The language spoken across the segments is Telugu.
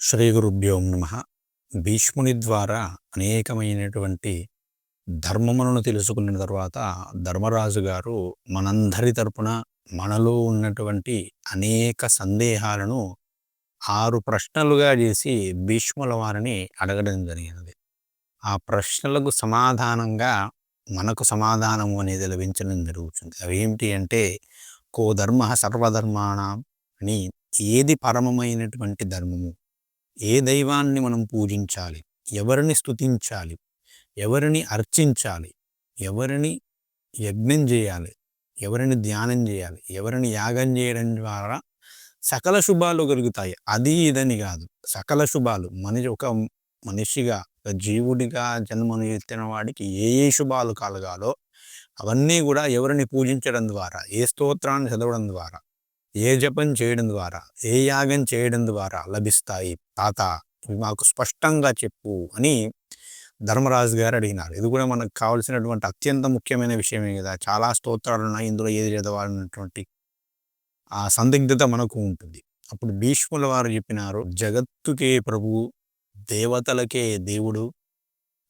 శ్రీ గురుభ్యో నమ. భీష్ముని ద్వారా అనేకమైనటువంటి ధర్మములను తెలుసుకున్న తర్వాత ధర్మరాజు గారు మనందరి తరపున మనలో ఉన్నటువంటి అనేక సందేహాలను ఆరు ప్రశ్నలుగా చేసి భీష్ముల వారిని అడగడం జరిగినది. ఆ ప్రశ్నలకు సమాధానంగా మనకు సమాధానము అనేది లభించడం జరుగుతుంది. అవి ఏమిటి అంటే కో ధర్మ సర్వధర్మాణం అని ఏది పరమమైనటువంటి ధర్మము? ఏ దైవాన్ని మనం పూజించాలి? ఎవరిని స్తుతించాలి? ఎవరిని అర్చించాలి? ఎవరిని యజ్ఞం చేయాలి? ఎవరిని ధ్యానం చేయాలి? ఎవరిని యాగం చేయడం ద్వారా సకల శుభాలు కలుగుతాయి. అది ఇదని కాదు. సకల శుభాలు మనిషి ఒక మనిషిగా ఒక జీవుడిగా జన్మను ఎత్తిన వాడికి ఏ ఏ శుభాలు కలగాలో అవన్నీ కూడా ఎవరిని పూజించడం ద్వారా ఏ స్తోత్రాన్ని చదవడం ద్వారా ఏ జపం చేయడం ద్వారా ఏ యాగం చేయడం ద్వారా లభిస్తాయి? తాత మాకు స్పష్టంగా చెప్పు అని ధర్మరాజు గారు అడిగినారు. ఇది కూడా మనకు కావాల్సినటువంటి అత్యంత ముఖ్యమైన విషయమే కదా. చాలా స్తోత్రాలు ఉన్నాయి ఇందులో ఏది చదవాలన్నటువంటి ఆ సందిగ్ధత మనకు ఉంటుంది. అప్పుడు భీష్ముల వారు చెప్పినారు జగత్తుకే ప్రభువు దేవతలకే దేవుడు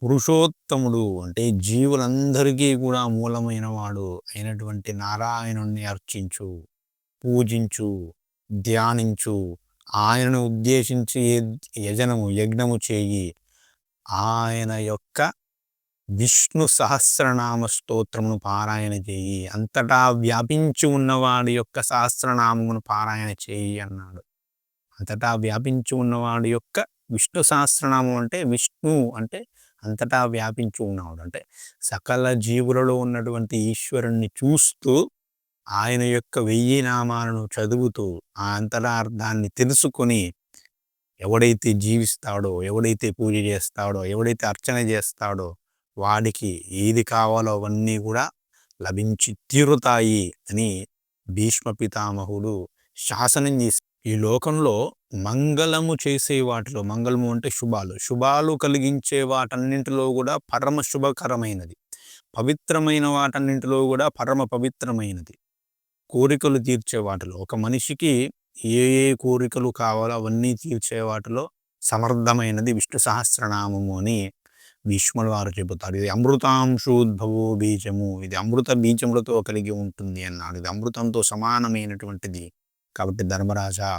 పురుషోత్తముడు అంటే జీవులందరికీ కూడా మూలమైన వాడు అయినటువంటి నారాయణుణ్ణి అర్చించు. పూజించు ధ్యానించు ఆయనను ఉద్దేశించి యజనము యజ్ఞము చేయి. ఆయన యొక్క విష్ణు సహస్రనామ స్తోత్రమును పారాయణ చేయి. అంతటా వ్యాపించి ఉన్నవాడి యొక్క సహస్రనామమును పారాయణ చేయి అన్నాడు. అంతటా వ్యాపించి ఉన్నవాడి యొక్క విష్ణు సహస్రనామం అంటే విష్ణు అంటే అంతటా వ్యాపించి ఉన్నవాడు. అంటే సకల జీవులలో ఉన్నటువంటి ఈశ్వరుణ్ణి చూస్తూ ఆయన యొక్క వెయ్యి నామాలను చదువుతూ ఆ అంతరార్థాన్ని తెలుసుకొని ఎవడైతే జీవిస్తాడో ఎవడైతే పూజ చేస్తాడో ఎవడైతే అర్చన చేస్తాడో వాడికి ఏది కావాలో అవన్నీ కూడా లభించి తీరుతాయి అని భీష్మ పితామహుడు శాసనం చేసి ఈ లోకంలో మంగళము చేసే వాటిలో మంగళము అంటే శుభాలు శుభాలు కలిగించే వాటన్నింటిలో కూడా పరమ శుభకరమైనది. పవిత్రమైన వాటన్నింటిలో కూడా పరమ పవిత్రమైనది. కోరికలు తీర్చే వాటిలో ఒక మనిషికి ఏ ఏ కోరికలు కావాలో అవన్నీ తీర్చే వాటిలో సమర్థమైనది విష్ణు సహస్రనామము అని భీష్ముడు వారు చెబుతారు. ఇది అమృతాంశోద్భవో బీజము. ఇది అమృత బీజములతో కలిగి ఉంటుంది అన్నాడు. ఇది అమృతంతో సమానమైనటువంటిది. కాబట్టి ధర్మరాజా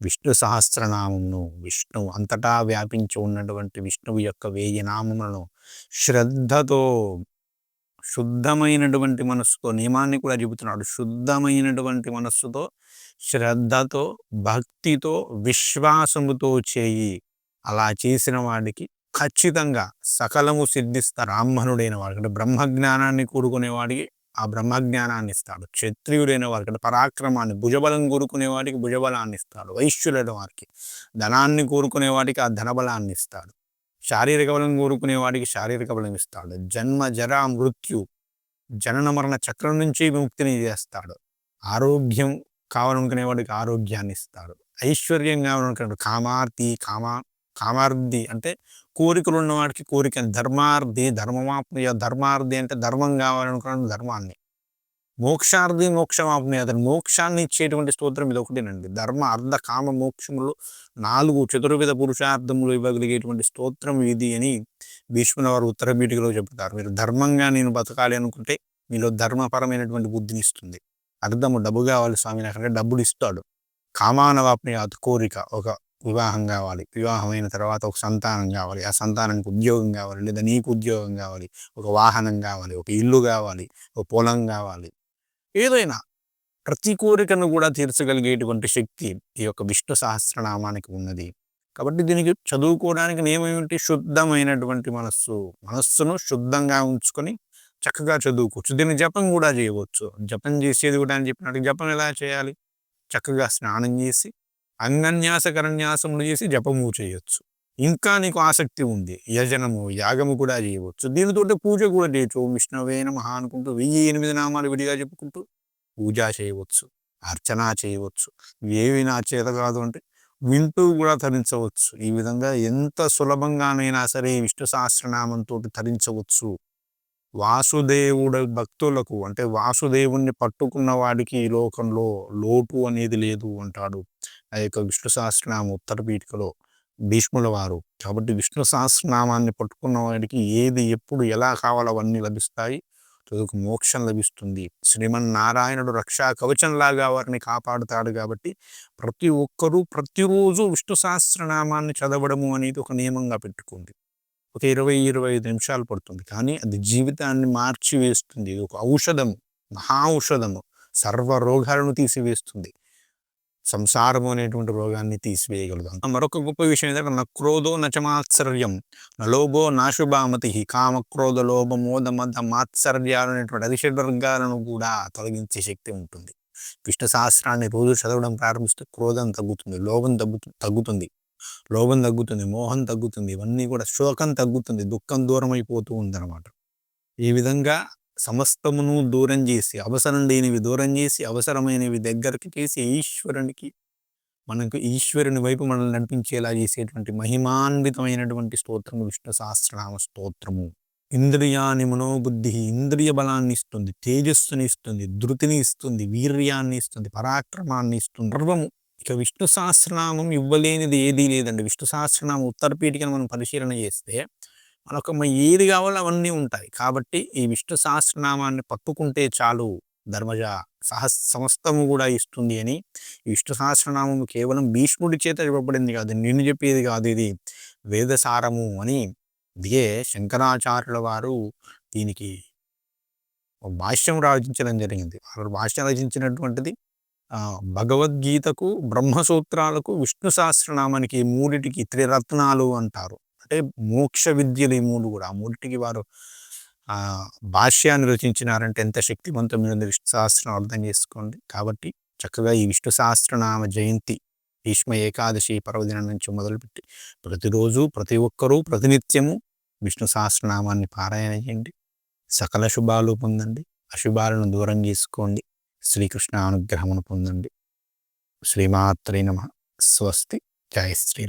విష్ణు సహస్రనామమును విష్ణు అంతటా వ్యాపించి ఉన్నటువంటి విష్ణువు యొక్క వేయి నామములను శ్రద్ధతో శుద్ధమైనటువంటి మనస్సుతో నియమాన్ని కూడా చెబుతున్నాడు. శుద్ధమైనటువంటి మనస్సుతో శ్రద్ధతో భక్తితో విశ్వాసముతో చేయి. అలా చేసిన వాడికి ఖచ్చితంగా సకలము సిద్ధిస్తా బ్రాహ్మణుడైన వాడికి అంటే బ్రహ్మజ్ఞానాన్ని కూడుకునేవాడికి ఆ బ్రహ్మజ్ఞానాన్ని ఇస్తాడు. క్షత్రియుడైన వారికి అంటే పరాక్రమాన్ని భుజబలం కోరుకునే వాడికి భుజబలాన్ని ఇస్తాడు. వైశ్యులైన వారికి ధనాన్ని కోరుకునే వాడికి ఆ ధనబలాన్ని ఇస్తాడు. శారీరక బలం కోరుకునే వాడికి శారీరక బలం ఇస్తాడు. జన్మ జర మృత్యు జనన మరణ చక్రం నుంచి విముక్తిని చేస్తాడు. ఆరోగ్యం కావాలనుకునే వాడికి ఆరోగ్యాన్ని ఇస్తాడు. ఐశ్వర్యం కావాలనుకున్నాడు కామార్తి కామా కామార్థి అంటే కోరికలు ఉన్నవాడికి కోరిక ధర్మార్థి ధర్మమాప్నియ ధర్మార్థి అంటే ధర్మం కావాలనుకున్నాడు ధర్మాన్ని. మోక్షార్థి మోక్షమాప్నియ అతను మోక్షాన్ని ఇచ్చేటువంటి స్తోత్రం ఇది ఒకటేనండి ధర్మ అర్ధ కామ మోక్షములు నాలుగు చతుర్విధ పురుషార్థములు ఇవ్వగలిగేటువంటి స్తోత్రం ఇది అని భీష్ముల వారు ఉత్తర బీటికలో చెబుతారు. మీరు ధర్మంగా నేను బతకాలి అనుకుంటే మీలో ధర్మపరమైనటువంటి బుద్ధిని ఇస్తుంది. అర్థము డబ్బు కావాలి స్వామి నాకంటే డబ్బులు ఇస్తాడు. కామానవాప్ని కోరిక. ఒక వివాహం కావాలి. వివాహమైన తర్వాత ఒక సంతానం కావాలి. ఆ సంతానానికి ఉద్యోగం కావాలి. లేదా నీకు ఉద్యోగం కావాలి. ఒక వాహనం కావాలి. ఒక ఇల్లు కావాలి. ఒక పొలం కావాలి. ఏదైనా ప్రతి కోరికను కూడా తీర్చగలిగేటువంటి శక్తి ఈ యొక్క విష్ణు సహస్రనామానికి ఉన్నది. కాబట్టి దీనికి చదువుకోవడానికి నియమేమిటి శుద్ధమైనటువంటి మనస్సు మనస్సును శుద్ధంగా ఉంచుకొని చక్కగా చదువుకోవచ్చు. దీన్ని జపం కూడా చేయవచ్చు. జపం చేసేది కూడా అని చెప్పినట్టు జపం ఎలా చేయాలి? చక్కగా స్నానం చేసి అంగన్యాస కరన్యాసములు చేసి జపము చేయొచ్చు. ఇంకా నీకు ఆసక్తి ఉంది. యజనము యాగము కూడా చేయవచ్చు. దీనితో పూజ కూడా చేయొచ్చు. ఓం విష్ణువే నమః అనుకుంటూ వెయ్యి ఎనిమిది నామాలు విడిగా చెప్పుకుంటూ పూజ చేయవచ్చు. అర్చన చేయవచ్చు. ఏవి నా చేత కాదు అంటే వింటూ కూడా తరించవచ్చు ఈ విధంగా ఎంత సులభంగానైనా సరే విష్ణు సహస్రనామంతో తరించవచ్చు వాసుదేవుడు భక్తులకు అంటే వాసుదేవుణ్ణి పట్టుకున్న వాడికి ఈ లోకంలో లోటు అనేది లేదు అంటాడు. ఆ యొక్క విష్ణు సహస్రనామ ఉత్తర పీఠికలో. భీష్ముల వారు కాబట్టి విష్ణు సహస్రనామాన్ని పట్టుకున్న వాడికి ఏది ఎప్పుడు ఎలా కావాలో అవన్నీ లభిస్తాయి. చదువుకు మోక్షం లభిస్తుంది. శ్రీమన్నారాయణుడు రక్షా కవచంలాగా వారిని కాపాడుతాడు కాబట్టి ప్రతి ఒక్కరూ ప్రతిరోజు విష్ణు సహస్రనామాన్ని చదవడము అనేది ఒక నియమంగా పెట్టుకుంది. ఒక ఇరవై ఇరవై ఐదు నిమిషాలు పడుతుంది. కానీ అది జీవితాన్ని మార్చివేస్తుంది. ఇది ఒక ఔషధము మహా ఔషధము. సర్వ రోగాలను తీసివేస్తుంది. సంసారము అనేటువంటి రోగాన్ని తీసివేయగలుగుతాం. మరొక గొప్ప విషయం ఏంటంటే నా క్రోధో నచమాత్సర్యం లోభో నాశుభామతి కామ క్రోధ లోభ మోద మద మాత్సర్యాలు అనేటువంటి అరిషడ్ కూడా తొలగించే శక్తి ఉంటుంది. విష్ణు సహస్రాన్ని రోజు చదవడం ప్రారంభిస్తే క్రోధం తగ్గుతుంది లోభం తగ్గు తగ్గుతుంది. లోభం తగ్గుతుంది మోహం తగ్గుతుంది ఇవన్నీ కూడా శోకం తగ్గుతుంది దుఃఖం దూరం అయిపోతూ ఉందన్నమాట. ఈ విధంగా సమస్తమును దూరం చేసి అవసరం లేనివి దూరం చేసి అవసరమైనవి దగ్గరికి చేసి ఈశ్వరునికి మనకు ఈశ్వరుని వైపు మనల్ని నడిపించేలా చేసేటువంటి మహిమాన్వితమైనటువంటి స్తోత్రము విష్ణు సహస్రనామ స్తోత్రము. ఇంద్రియాని మనోబుద్ధి ఇంద్రియ బలాన్ని ఇస్తుంది తేజస్సుని ఇస్తుంది ధృతిని ఇస్తుంది వీర్యాన్ని ఇస్తుంది పరాక్రమాన్ని ఇస్తుంది గర్వము ఇక విష్ణు సహస్రనామం ఇవ్వలేనిది ఏదీ లేదండి. విష్ణు సహస్రనామం ఉత్తరపీఠికను మనం పరిశీలన చేస్తే మనకు ఏది కావాలో అవన్నీ ఉంటాయి. కాబట్టి ఈ విష్ణు సహస్రనామాన్ని పట్టుకుంటే చాలు ధర్మజ సహస్ సమస్తము కూడా ఇస్తుంది అని విష్ణు సహస్రనామం కేవలం భీష్ముడి చేత ఇవ్వబడింది కాదు. నిన్ను చెప్పేది కాదు ఇది. వేదసారము అని ఇదే శంకరాచార్యుల వారు దీనికి భాష్యం రచించడం జరిగింది. వారు భాష్యం రచించినటువంటిది భగవద్గీతకు బ్రహ్మసూత్రాలకు విష్ణు సహస్రనామానికి మూడిటికి త్రిరత్నాలు అంటారు. అంటే మోక్ష విద్యలు ఈ మూడు కూడా. ఆ మూడిటికి వారు ఆ భాష్యాన్ని రచించినారంటే ఎంత శక్తివంతమైనది విష్ణు సహస్రం అర్థం చేసుకోండి. కాబట్టి చక్కగా ఈ విష్ణు సహస్రనామ జయంతి భీష్మ ఏకాదశి పర్వదినం నుంచి మొదలుపెట్టి ప్రతిరోజు ప్రతి ఒక్కరూ ప్రతినిత్యము విష్ణు సహస్రనామాన్ని పారాయణ చేయండి. సకల శుభాలు పొందండి. అశుభాలను దూరం చేసుకోండి. శ్రీకృష్ణ అనుగ్రహమును పొందండి. శ్రీమాత్రే నమ. స్వస్తి. జయ శ్రీరామ్.